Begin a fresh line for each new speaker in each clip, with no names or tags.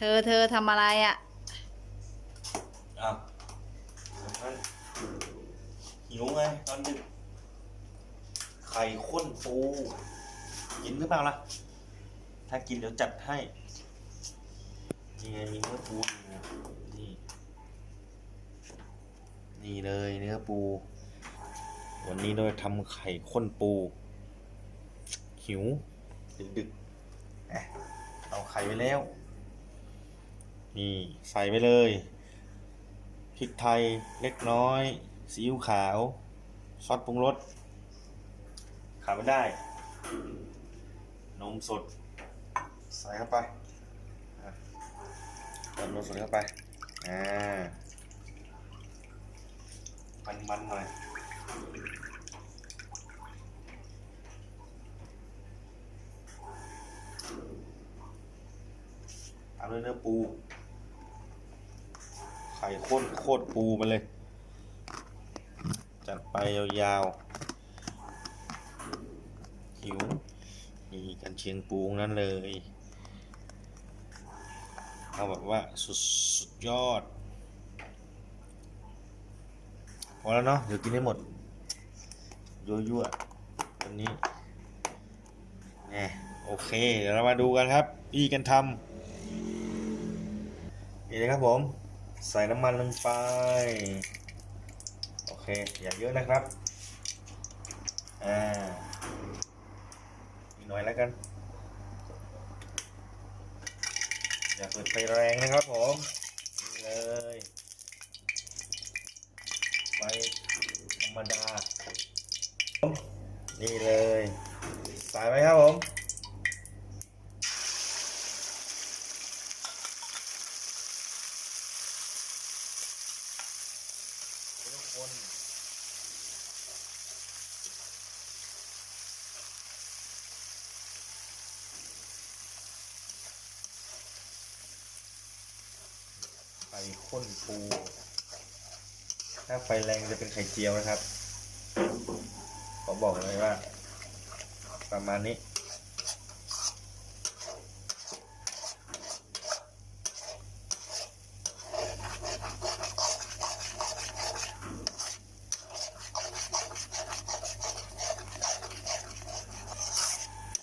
เธอเธอทำอะไรอะ่ะ
อ้าวนั่นหิวไงตอนดึกไข่ข้นปูกินหรือเปล่าล่ะ ถ้ากินเดี๋ยวจัดให้นี่ไงมีเนื้อปูอยู่นี่ นี่เลยเนื้อปู วันนี้เราทำไข่ข้นปู หิว ดึกๆเอาไข่ไปแล้ว นี่ใส่ไปเลยพริกไทยเล็กน้อยซีอิ๊วขาวซอสปรุงรสขาดไม่ได้ นมสด ใส่เข้าไปติมนมสดเข้าไปอ่ามันๆหน่อยตามด้วยเนื้อปู ไข่ข้นโคตรปูมาเลย จัดไปยาวๆหิวนี่กันเชียงปูงนั้นเลย เอาแบบว่าสุดสุดยอด พอแล้วเนาะเดี๋ยวกินให้หมดยั่วๆวันนี้แหมโอเค เดี๋ยวเรามาดูกันครับพี่กันทำนี่เลยครับผม ใส่น้ำมันลงไป โอเค อย่าเยอะนะครับ อ่าอีกหน่อยแล้วกัน อย่าเปิดไฟแรงนะครับผมนี่เลย ไฟธรรมดา นี่เลย ใส่ไหมครับผม ทุก คนไข่ข้นปู ถ้าไฟแรงจะเป็นไข่เจียวนะครับ ขอบอกเลยว่า ประมาณนี้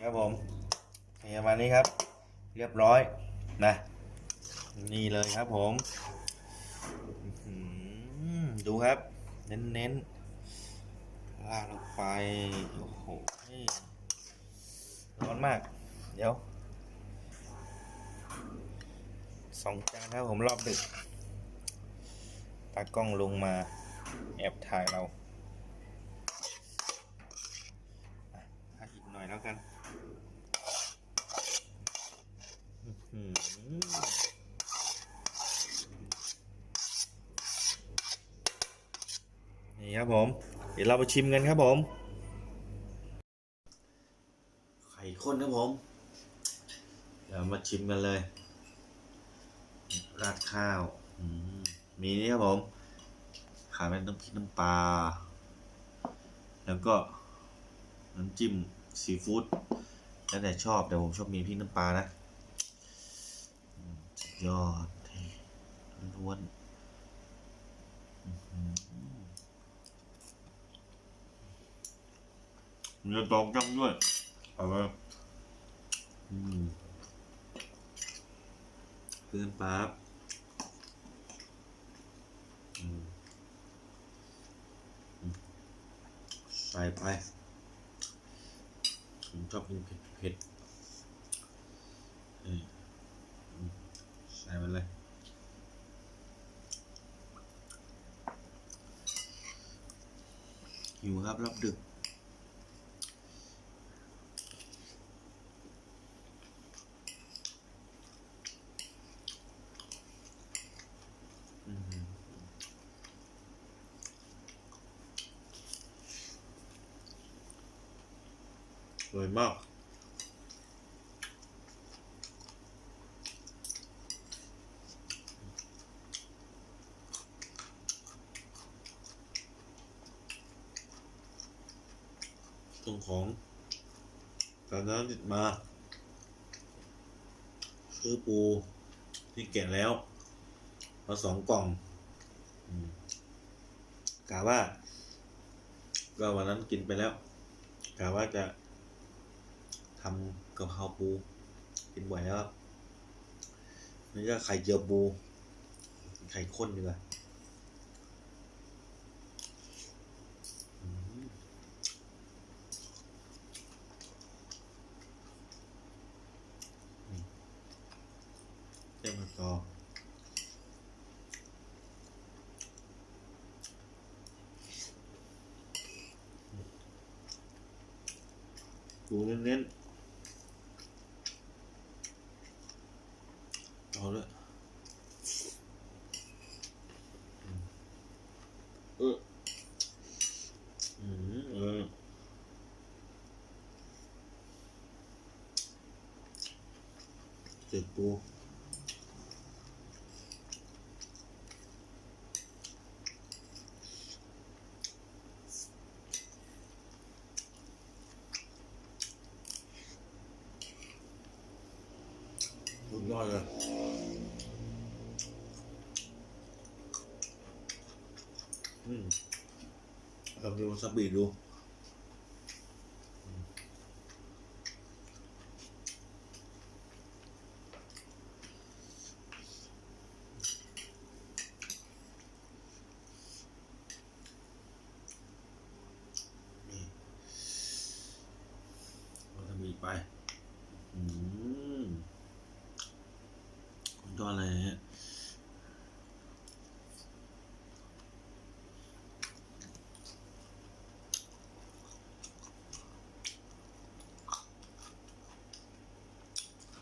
ครับผมนี่ประมาณนี้ครับ เรียบร้อยนะ นี่เลยครับผม ดูครับ เน้นเน้นๆลาดลงไป โอ้โหนี่ร้อนมาก เดี๋ยวสองจานครับผมรอบดึก ตากล้องลงมา แอบถ่ายเราอะให้อีกหน่อยแล้วกัน อื้อหือ นี่ครับผม เดี๋ยวเราไปชิมกันครับผม ไข่ข้นครับผม เดี๋ยวมาชิมกันเลย ราดข้าว มีนี่ครับผมขาเป็นน้ำพริกน้ำปลา แล้วก็น้ำจิ้มซีฟู้ดแล้วแต่ชอบแต่ผมชอบมีพริกน้ำปลานะ ยอดล้วนอื้อหือเนื้อตองจังด้วยเอาไปอืมเพื่อนป๊าบอืมอืมใส่ไปผมชอบกินเผ็ดเผ็ดๆนี่ ใส่ มันเลย หิวครับรอบดึก อืมอร่อยมาก ส่งของ จากนั้นติดมา ซื้อปูที่แกะแล้วมาสองกล่องกะว่า ก็วันนั้นกินไปแล้วกะว่าจะทำกะเพราปู กินบ่อยแล้วนี่ก็ไข่เจียวปู ไข่ข้นดีกว่าอืมนี่เจ้ามะกอก ปูเน้นๆเอาละเอออืมเออเจ็บปู สุดยอดเลยอืมลองดูวาซาบิดูอืมนี่วาซาบิไป อืม สุดยอดเลยฮะ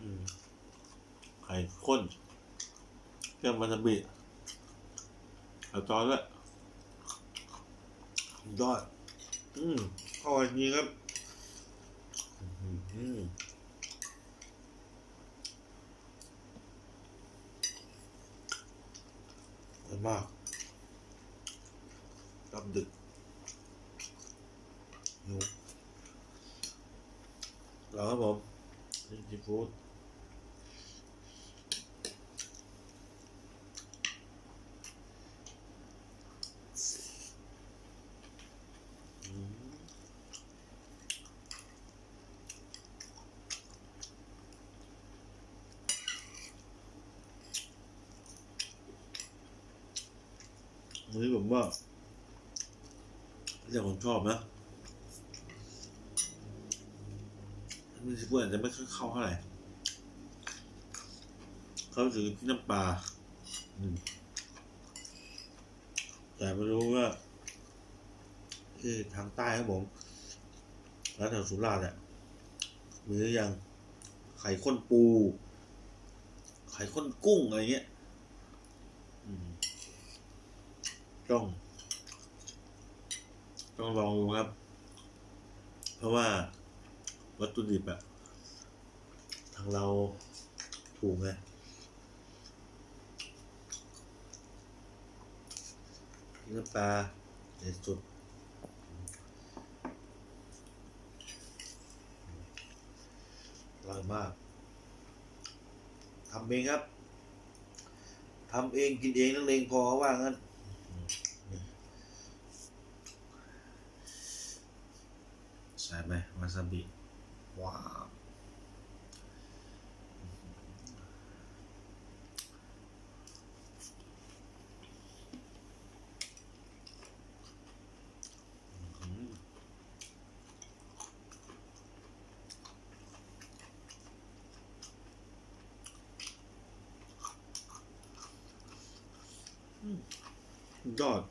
อืมไข่ข้นเครื่องวาซาบิไข่จอยด้วยอด อืมอร่อยจริงครับอืมอร่อยมากรับดึกหิวแล้วครับผมนี่ซีฟู้ดอืม อันนี้ผมว่าเรื่องผมชอบนะนี่ซีฟู้ดอาจจะไม่ค่อยเข้าเท่าไหร่เขาถือที่น้ำปลาแต่ไม่รู้ว่าที่ทางใต้ครับผมร้านแถวสุราษฎร์เนี่ยมีหรือยังไข่ข้นปู ไข่ข้นกุ้งอะไรเงี้ย อืม ต้อง ต้องลองดูครับ เพราะว่าวัตถุดิบอะทางเราถูกไงเนื้อปลาเด็ดสุดอร่อยมากทำเองครับทำเองกินเองนักเลงพอว่างั้นใส่ ไหมวาซาบิ ว้าวอืมอืมยอด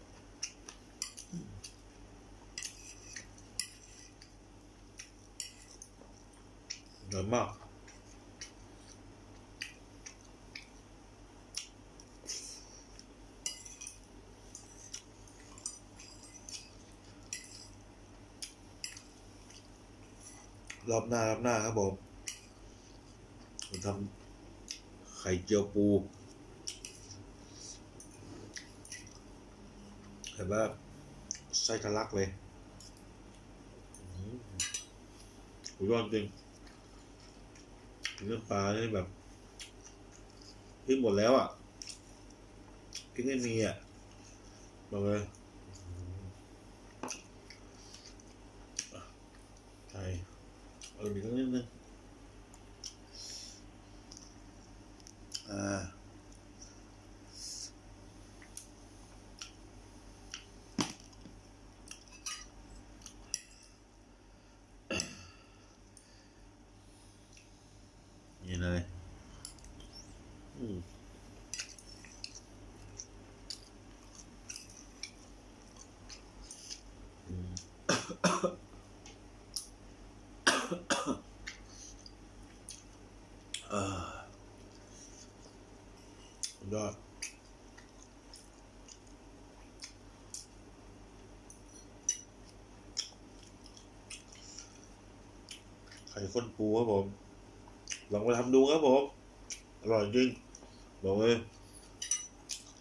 อร่อยมากรอบหน้ารอบหน้าครับผมผมทำไข่เจียวปูเห็นว่าไส้ทะลักเลยอืมสุดยอดจริง เนื้อปลานี่แบบพริกหมดแล้วอะพรินไม่มีอะบอกเลยใช่เอาอีกนิดนึงอ่า นี่เลยอืมอืม เออยอดไข่ข้นปูครับผม ลองไปทำดูครับผม อร่อยจริง บอกเลย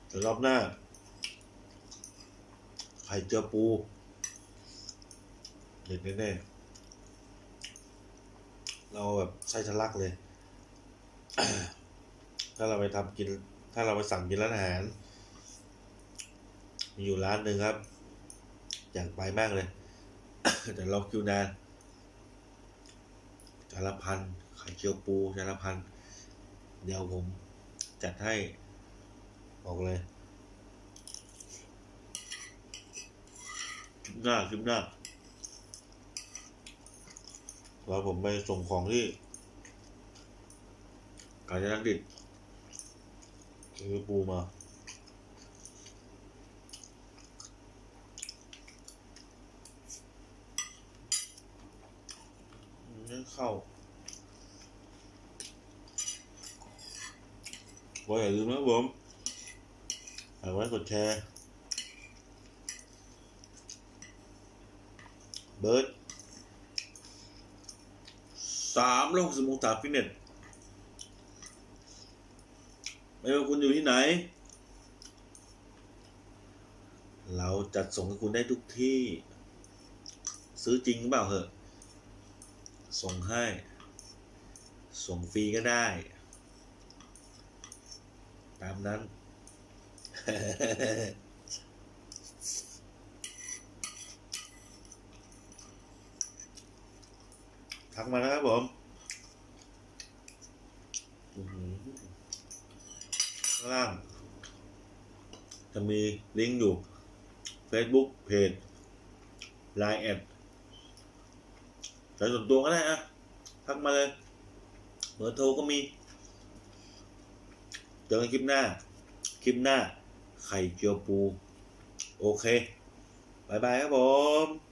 เดี๋ยวรอบหน้า ไข่เจียวปูเด็ดแน่ๆ เราแบบไส้ทะลักเลย ถ้าเราไปทำกิน ถ้าเราไปสั่งกินร้านอาหาร มีอยู่ร้านหนึ่งครับ อยากไปมากเลย แต่รอคิวนานจานละพันไข่เจียวปูจานละพัน เดี๋ยวผม จัดให้บอกเลยคลิปหน้าคลิปหน้า แล้วผมไปส่งของที่กาญจนดิตซื้อปูมา เข้าก็อย่าลืมนะผมฝากไว้กดแชร์ เบิร์ด สามโลกสมุทรฟิตเนสไม่ว่าคุณอยู่ที่ไหน เราจัดส่งให้คุณได้ทุกที่ ซื้อจริงหรือเปล่าเหอะ ส่งให้ ส่งฟรีก็ได้ ตามนั้น ทักมานะครับผมข้างล่าง จะมีลิงก์อยู่ Facebook เพจ Line แอดใช้ส่วนตัวก็ได้อะทักมาเลยเบอร์โทรก็มี เจอกันคลิปหน้า คลิปหน้า ไข่เจียวปู โอเคบายบายครับผม